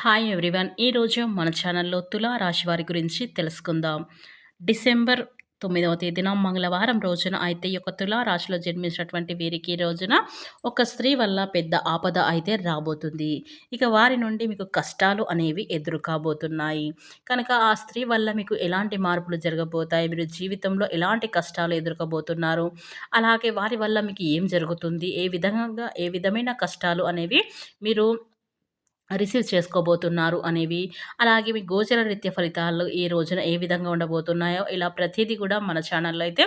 Hi everyone ఈరోజు మన ఛానల్లో తులా రాశి వారి గురించి తెలుసుకుందాం. డిసెంబర్ తొమ్మిదవ తేదీన మంగళవారం రోజున అయితే ఈ యొక్క తులా రాశిలో జన్మించినటువంటి వీరికి ఈ రోజున ఒక స్త్రీ వల్ల పెద్ద ఆపద అయితే రాబోతుంది. ఇక వారి నుండి మీకు కష్టాలు అనేవి ఎదురు కాబోతున్నాయి కనుక ఆ స్త్రీ వల్ల మీకు ఎలాంటి మార్పులు జరగబోతాయి? మీరు జీవితంలో ఎలాంటి కష్టాలు ఎదుర్కోబోతున్నారు? అలాగే వారి వల్ల మీకు ఏం జరుగుతుంది? ఏ విధంగా ఏ విధమైన కష్టాలు అనేవి మీరు రిసీవ్ చేసుకోబోతున్నారు అనేవి. అలాగే మీ గోచర నృత్య ఫలితాలు ఈ రోజున ఏ విధంగా ఉండబోతున్నాయో ఇలా ప్రతిదీ కూడా మన ఛానల్లో అయితే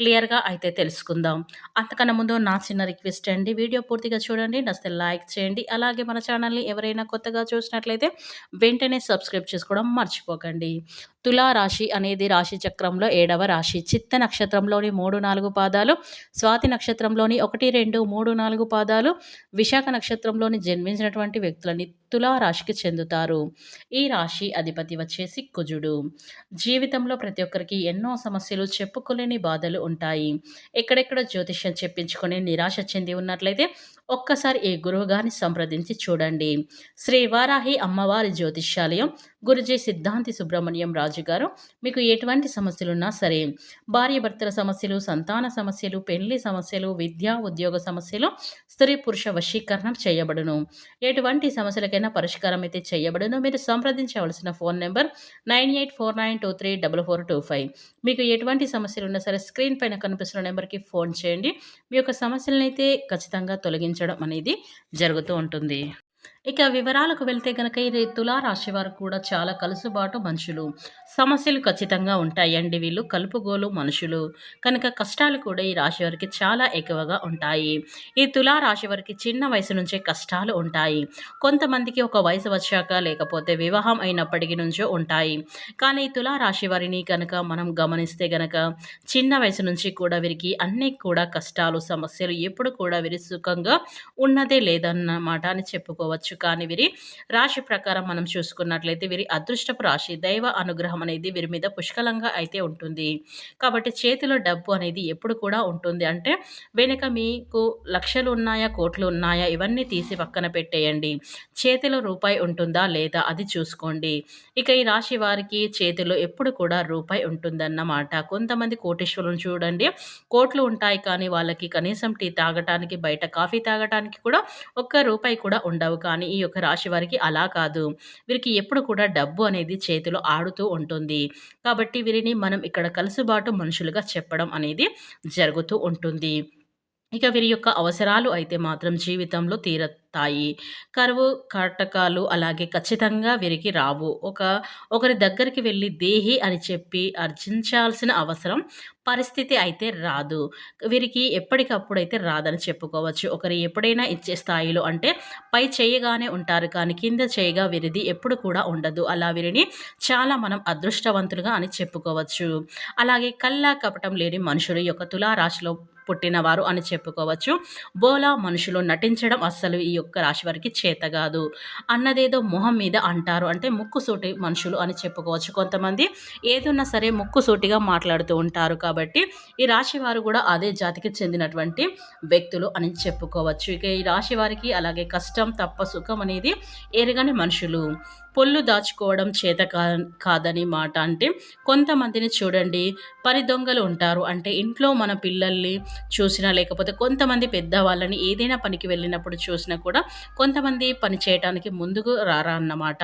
క్లియర్గా అయితే తెలుసుకుందాం. అంతకన్నా ముందు నా చిన్న రిక్వెస్ట్ అండి. వీడియో పూర్తిగా చూడండి. నస్తే లైక్ చేయండి. అలాగే మన ఛానల్ని ఎవరైనా కొత్తగా చూసినట్లయితే వెంటనే సబ్స్క్రైబ్ చేసుకోవడం మర్చిపోకండి. తులా రాశి అనేది రాశి చక్రంలో ఏడవ రాశి. చిత్త నక్షత్రంలోని మూడు నాలుగు పాదాలు స్వాతి నక్షత్రంలోని ఒకటి రెండు మూడు నాలుగు పాదాలు విశాఖ నక్షత్రంలోని జన్మించినటువంటి వ్యక్తులని తులా రాశికి చెందుతారు. ఈ రాశి అధిపతి వచ్చేసి కుజుడు. జీవితంలో ప్రతి ఒక్కరికి ఎన్నో సమస్యలు చెప్పుకోలేని బాధలు ఉంటాయి. ఎక్కడెక్కడ జ్యోతిష్యం చెప్పించుకొని నిరాశ చెంది ఉన్నట్లయితే ఒక్కసారి ఈ గురువుగారిని సంప్రదించి చూడండి. శ్రీ వారాహి అమ్మవారి జ్యోతిష్యాలయం గురుజీ సిద్ధాంతి సుబ్రహ్మణ్యం రాజు గారు మీకు ఎటువంటి సమస్యలున్నా సరే భార్య భర్తల సమస్యలు సంతాన సమస్యలు పెళ్ళి సమస్యలు విద్యా ఉద్యోగ సమస్యలు స్త్రీ పురుష వశీకరణం చేయబడును. ఎటువంటి సమస్యలకైనా పరిష్కారం అయితే చేయబడును. మీరు సంప్రదించవలసిన phone number nine eight four nine two three double four two five. మీకు ఎటువంటి సమస్యలు ఉన్నా సరే స్క్రీన్ పైన కనిపిస్తున్న నెంబర్కి ఫోన్ చేయండి. మీ యొక్క సమస్యలను అయితే ఖచ్చితంగా తొలగించడం అనేది జరుగుతూ ఉంటుంది. ఇక వివరాలకు వెళ్తే కనుక ఈ తులారాశి వారు కూడా చాలా కలుసుబాటు మనుషులు. సమస్యలు ఖచ్చితంగా ఉంటాయండి వీళ్ళు కలుపుగోలు మనుషులు. కనుక కష్టాలు కూడా ఈ రాశి వారికి చాలా ఎక్కువగా ఉంటాయి. ఈ తులారాశి వారికి చిన్న వయసు నుంచే కష్టాలు ఉంటాయి. కొంతమందికి ఒక వయసు వచ్చాక లేకపోతే వివాహం అయినప్పటికీ నుంచో ఉంటాయి. కానీ ఈ తులారాశి వారిని కనుక మనం గమనిస్తే గనక చిన్న వయసు నుంచి కూడా వీరికి అన్ని కూడా కష్టాలు సమస్యలు ఎప్పుడు కూడా వీరి సుఖంగా ఉన్నదే లేదన్నమాట అని చెప్పుకోవచ్చు. కానీ వీరి రాశి ప్రకారం మనం చూసుకున్నట్లయితే వీరి అదృష్టపు రాశి దైవ అనుగ్రహం అనేది వీరి మీద పుష్కలంగా అయితే ఉంటుంది. కాబట్టి చేతిలో డబ్బు అనేది ఎప్పుడు కూడా ఉంటుంది. అంటే వెనుక మీకు లక్షలు ఉన్నాయా కోట్లు ఉన్నాయా ఇవన్నీ తీసి పక్కన పెట్టేయండి. చేతిలో రూపాయి ఉంటుందా లేదా అది చూసుకోండి. ఇక ఈ రాశి వారికి చేతిలో ఎప్పుడు కూడా రూపాయి ఉంటుందన్నమాట. కొంతమంది కోటేశ్వరులను చూడండి. కోట్లు ఉంటాయి కానీ వాళ్ళకి కనీసం టీ తాగటానికి బయట కాఫీ తాగటానికి కూడా ఒక్క రూపాయి కూడా ఉండవు. కానీ ఈ యొక్క రాశి వారికి అలా కాదు. వీరికి ఎప్పుడు కూడా డబ్బు అనేది చేతిలో ఆడుతూ ఉంటుంది. కాబట్టి వీరిని మనం ఇక్కడ కలుసుబాటు మనుషులుగా చెప్పడం అనేది జరుగుతూ ఉంటుంది. ఇక వీరి యొక్క అవసరాలు అయితే మాత్రం జీవితంలో తీరతాయి. కరువు కాటకాలు అలాగే ఖచ్చితంగా వీరికి రావు. ఒక ఒకరి దగ్గరికి వెళ్ళి దేహి అని చెప్పి అర్జించాల్సిన అవసరం పరిస్థితి అయితే రాదు. వీరికి ఎప్పటికప్పుడు అయితే రాదని చెప్పుకోవచ్చు. ఒకరు ఎప్పుడైనా ఇచ్చే స్థాయిలో అంటే పై చేయగానే ఉంటారు కానీ కింద చేయగా వీరిది ఎప్పుడు కూడా ఉండదు. అలా వీరిని చాలా మనం అదృష్టవంతులుగా అని చెప్పుకోవచ్చు. అలాగే కల్లా కపటం లేని మనుషులు యొక్క తులారాశిలో పుట్టినవారు అని చెప్పుకోవచ్చు. బోలా మనుషులు నటించడం అస్సలు ఈ యొక్క రాశి వారికి చేత కాదు. అన్నదేదో మొహం మీద అంటారు. అంటే ముక్కుసూటి మనుషులు అని చెప్పుకోవచ్చు కొంతమంది. ఏదున్నా సరే ముక్కుసూటిగా మాట్లాడుతూ ఉంటారు కాబట్టి ఈ రాశి వారు కూడా అదే జాతికి చెందినటువంటి వ్యక్తులు అని చెప్పుకోవచ్చు. ఇక ఈ రాశి వారికి అలాగే కష్టం తప్ప సుఖం అనేది ఎరగని మనుషులు. పొల్లు దాచుకోవడం చేత కా కాదని మాట అంటే కొంతమందిని చూడండి పని దొంగలు ఉంటారు. అంటే ఇంట్లో మన పిల్లల్ని చూసినా లేకపోతే కొంతమంది పెద్దవాళ్ళని ఏదైనా పనికి వెళ్ళినప్పుడు చూసినా కూడా కొంతమంది పని చేయడానికి ముందుకు రారా అన్నమాట.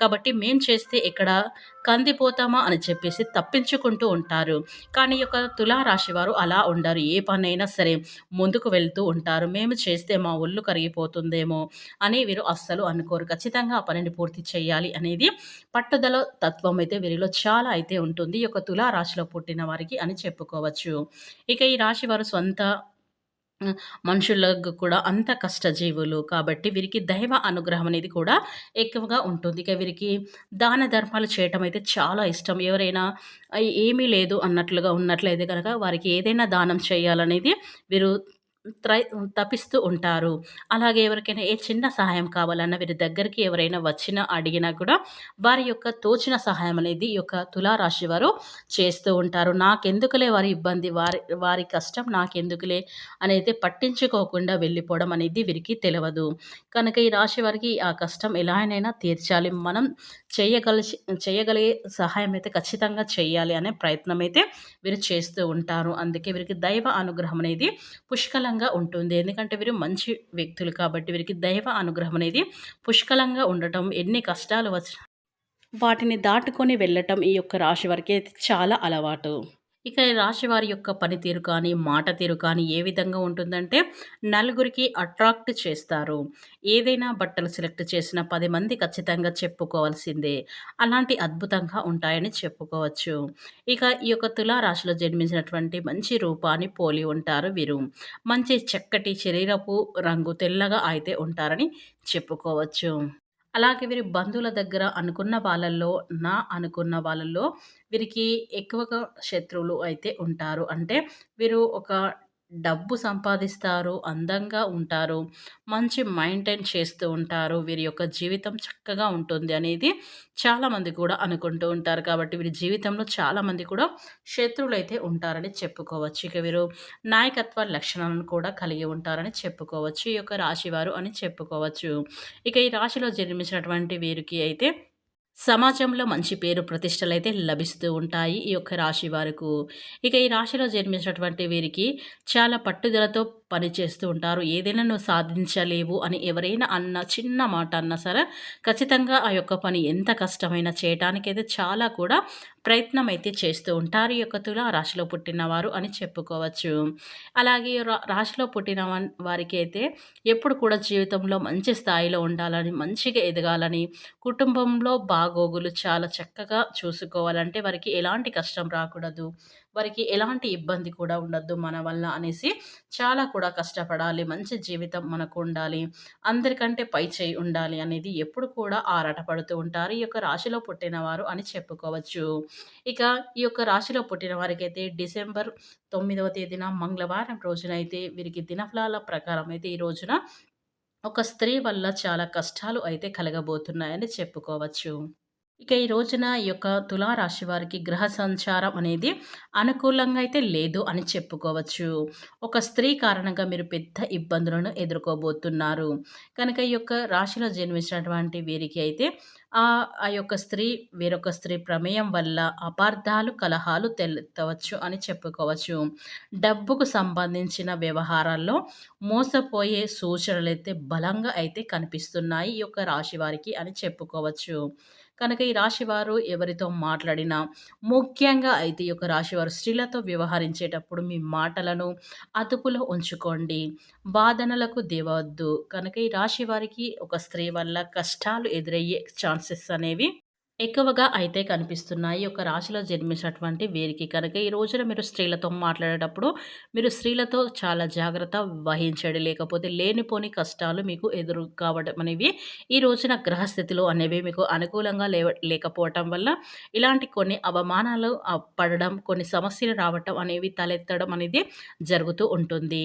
కాబట్టి మేం చేస్తే ఎక్కడ కందిపోతామా అని చెప్పేసి తప్పించుకుంటూ ఉంటారు. కానీ యొక్క తులారాశి వారు అలా ఉండరు. ఏ పనైనా సరే ముందుకు వెళ్తూ ఉంటారు. మేము చేస్తే మా ఒళ్ళు కరిగిపోతుందేమో అని వీరు అస్సలు అనుకోరు. ఖచ్చితంగా ఆ పనిని పూర్తి చేయాలి అనేది పట్టుదల తత్వం అయితే వీరిలో చాలా అయితే ఉంటుంది. ఈ యొక్క తులారాశిలో పుట్టిన వారికి అని చెప్పుకోవచ్చు. ఇక ఈ రాశి వారు సొంత మనుషులకు కూడా అంత కష్టజీవులు కాబట్టి వీరికి దైవ అనుగ్రహం అనేది కూడా ఎక్కువగా ఉంటుంది. ఇక వీరికి దాన ధర్మాలు చేయటం అయితే చాలా ఇష్టం. ఎవరైనా ఏమీ లేదు అన్నట్లుగా ఉన్నట్లయితే కనుక వారికి ఏదైనా దానం చేయాలనేది వీరు త్రై తపిస్తూ ఉంటారు. అలాగే ఎవరికైనా ఏ చిన్న సహాయం కావాలన్నా వీరి దగ్గరికి ఎవరైనా వచ్చినా, అడిగినా కూడా వారి యొక్క తోచిన సహాయం అనేది ఈ యొక్క తులారాశి వారు చేస్తూ ఉంటారు. నాకెందుకులే వారి ఇబ్బంది, వారి వారి కష్టం నాకెందుకులే అనేది పట్టించుకోకుండా వెళ్ళిపోవడం అనేది వీరికి తెలియదు కనుక ఈ రాశి వారికి ఆ కష్టం ఎలానైనా తీర్చాలి. మనం చేయగలిసి చేయగలిగే సహాయం అయితే ఖచ్చితంగా చేయాలి అనే ప్రయత్నం అయితే వీరు చేస్తూ ఉంటారు. అందుకే వీరికి దైవ అనుగ్రహం అనేది పుష్కల పుష్కలంగా ఉంటుంది. ఎందుకంటే వీరు మంచి వ్యక్తులు కాబట్టి వీరికి దైవ అనుగ్రహం అనేది పుష్కలంగా ఉండటం ఎన్ని కష్టాలు వచ్చినా వాటిని దాటుకొని వెళ్ళటం ఈ యొక్క రాశి వారికి అయితే చాలా అలవాటు. ఇక రాశి వారి యొక్క పనితీరు కానీ, మాట తీరు కానీ ఏ విధంగా ఉంటుందంటే నలుగురికి అట్రాక్ట్ చేస్తారు. ఏదైనా బట్టలు సెలెక్ట్ చేసిన పది మంది ఖచ్చితంగా చెప్పుకోవాల్సిందే. అలాంటి అద్భుతంగా ఉంటాయని చెప్పుకోవచ్చు. ఇక ఈ యొక్క తులా రాశిలో జన్మించినటువంటి మంచి రూపాన్ని పోలి ఉంటారు వీరు. మంచి చక్కటి శరీరపు రంగు తెల్లగా అయితే ఉంటారని చెప్పుకోవచ్చు. అలాగే వీరి బంధువుల దగ్గర అనుకున్న వాళ్ళల్లో, నా అనుకున్న వాళ్ళల్లో వీరికి ఎక్కువగా శత్రువులు అయితే ఉంటారు. అంటే వీరు ఒక డబ్బు సంపాదిస్తారు, అందంగా ఉంటారు, మంచి మెయింటైన్ చేస్తూ ఉంటారు. వీరి యొక్క జీవితం చక్కగా ఉంటుంది అనేది చాలామంది కూడా అనుకుంటూ ఉంటారు. కాబట్టి వీరి జీవితంలో చాలామంది కూడా శత్రువులైతే ఉంటారని చెప్పుకోవచ్చు. ఇక వీరు నాయకత్వ లక్షణాలను కూడా కలిగి ఉంటారని చెప్పుకోవచ్చు. ఈ యొక్క రాశివారు అని చెప్పుకోవచ్చు. ఇక ఈ రాశిలో జన్మించినటువంటి వీరికి అయితే సమాజంలో మంచి పేరు ప్రతిష్టలైతే లభిస్తూ ఉంటాయి ఈ యొక్క రాశి వారికి. ఇక ఈ రాశిలో జన్మించినటువంటి వీరికి చాలా పట్టుదలతో పని చేస్తూ ఉంటారు. ఏదైనా నువ్వు సాధించలేవు అని ఎవరైనా అన్న చిన్న మాట అన్నా సరే ఖచ్చితంగా ఆ యొక్క పని ఎంత కష్టమైనా చేయటానికైతే చాలా కూడా ప్రయత్నం అయితే చేస్తూ ఉంటారు. ఈ యొక్క తులా రాశిలో పుట్టినవారు అని చెప్పుకోవచ్చు. అలాగే రా రాశిలో పుట్టిన వారికి అయితే ఎప్పుడు కూడా జీవితంలో మంచి స్థాయిలో ఉండాలని, మంచిగా ఎదగాలని, కుటుంబంలో బాగోగులు చాలా చక్కగా చూసుకోవాలంటే వారికి ఎలాంటి కష్టం రాకూడదు. వారికి ఎలాంటి ఇబ్బంది కూడా ఉండద్దు మన వల్ల అనేసి చాలా కూడా కష్టపడాలి. మంచి జీవితం మనకు ఉండాలి. అందరికంటే పై చేయి ఉండాలి అనేది ఎప్పుడు కూడా ఆరాటపడుతూ ఉంటారు. ఈ యొక్క రాశిలో పుట్టినవారు అని చెప్పుకోవచ్చు. ఇక ఈ యొక్క రాశిలో పుట్టిన వారికైతే డిసెంబర్ తొమ్మిదవ తేదీన మంగళవారం రోజునైతే వీరికి దినఫలాల ప్రకారం అయితే ఈ రోజున ఒక స్త్రీ వల్ల చాలా కష్టాలు అయితే కలగబోతున్నాయని చెప్పుకోవచ్చు. ఇక ఈ రోజున ఈ యొక్క తులారాశి వారికి గ్రహ సంచారం అనేది అనుకూలంగా అయితే లేదు అని చెప్పుకోవచ్చు. ఒక స్త్రీ కారణంగా మీరు పెద్ద ఇబ్బందులను ఎదుర్కోబోతున్నారు. కనుక ఈ యొక్క రాశిలో జన్మించినటువంటి వీరికి అయితే ఆ యొక్క స్త్రీ వేరొక స్త్రీ ప్రమేయం వల్ల అపార్థాలు, కలహాలు తెలుతవచ్చు అని చెప్పుకోవచ్చు. డబ్బుకు సంబంధించిన వ్యవహారాల్లో మోసపోయే సూచనలు అయితే బలంగా అయితే కనిపిస్తున్నాయి ఈ యొక్క రాశి వారికి అని చెప్పుకోవచ్చు. కనుక ఈ రాశివారు ఎవరితో మాట్లాడినా ముఖ్యంగా అయితే ఈ యొక్క రాశివారు స్త్రీలతో వ్యవహరించేటప్పుడు మీ మాటలను అదుపులో ఉంచుకోండి. వాదనలకు దేవద్దు కనుక ఈ రాశి వారికి ఒక స్త్రీ వల్ల కష్టాలు ఎదురయ్యే ఛాన్సెస్ అనేవి ఎక్కువగా అయితే కనిపిస్తున్నాయి. ఒక రాశిలో జన్మించినటువంటి వీరికి కనుక ఈ రోజున మీరు స్త్రీలతో మాట్లాడేటప్పుడు మీరు స్త్రీలతో చాలా జాగ్రత్త వహించండి. లేకపోతే లేనిపోని కష్టాలు మీకు ఎదురు కావడం అనేవి ఈ రోజున గ్రహస్థితిలో అనేవి మీకు అనుకూలంగా లేవ లేకపోవటం వల్ల ఇలాంటి కొన్ని అవమానాలు పడడం, కొన్ని సమస్యలు రావటం అనేవి తలెత్తడం అనేది జరుగుతూ ఉంటుంది.